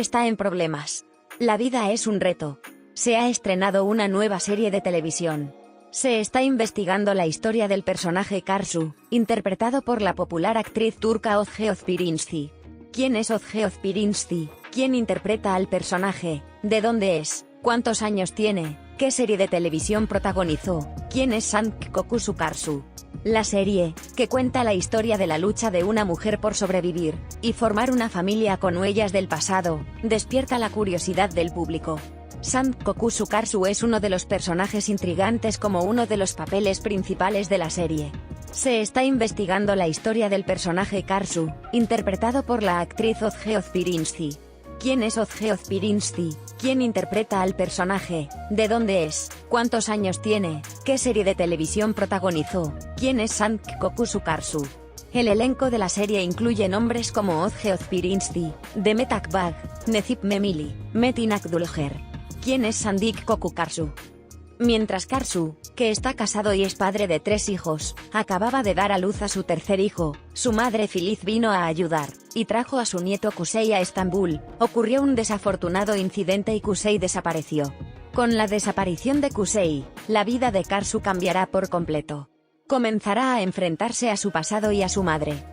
está en problemas. La vida es un reto. Se ha estrenado una nueva serie de televisión. Se está investigando la historia del personaje Karsu, interpretado por la popular actriz turca Ozge Ozpirinski. ¿Quién es Ozge Ozpirinski? ¿Quién interpreta al personaje? ¿De dónde es? ¿Cuántos años tiene? ¿Qué serie de televisión protagonizó? ¿Quién es Sank Kokusu Karsu? La serie, que cuenta la historia de la lucha de una mujer por sobrevivir y formar una familia con huellas del pasado, despierta la curiosidad del público. Sant Kokusu Karsu es uno de los personajes intrigantes como uno de los papeles principales de la serie. Se está investigando la historia del personaje Karsu, interpretado por la actriz Ozge Ozpirinsky. ¿Quién es Ozge Ozpirinsky? ¿Quién interpreta al personaje? ¿De dónde es? ¿Cuántos años tiene? ¿Qué serie de televisión protagonizó? ¿Quién es Sant Kokusu Karsu? El elenco de la serie incluye nombres como Ozge Ozpirinsky, Demet Akbag, Necip Memili, Metin Akdulger, ¿Quién es Sandik Koku Karsu? Mientras Karsu, que está casado y es padre de tres hijos, acababa de dar a luz a su tercer hijo, su madre Filiz vino a ayudar, y trajo a su nieto Kusei a Estambul, ocurrió un desafortunado incidente y Kusei desapareció. Con la desaparición de Kusei, la vida de Karsu cambiará por completo. Comenzará a enfrentarse a su pasado y a su madre,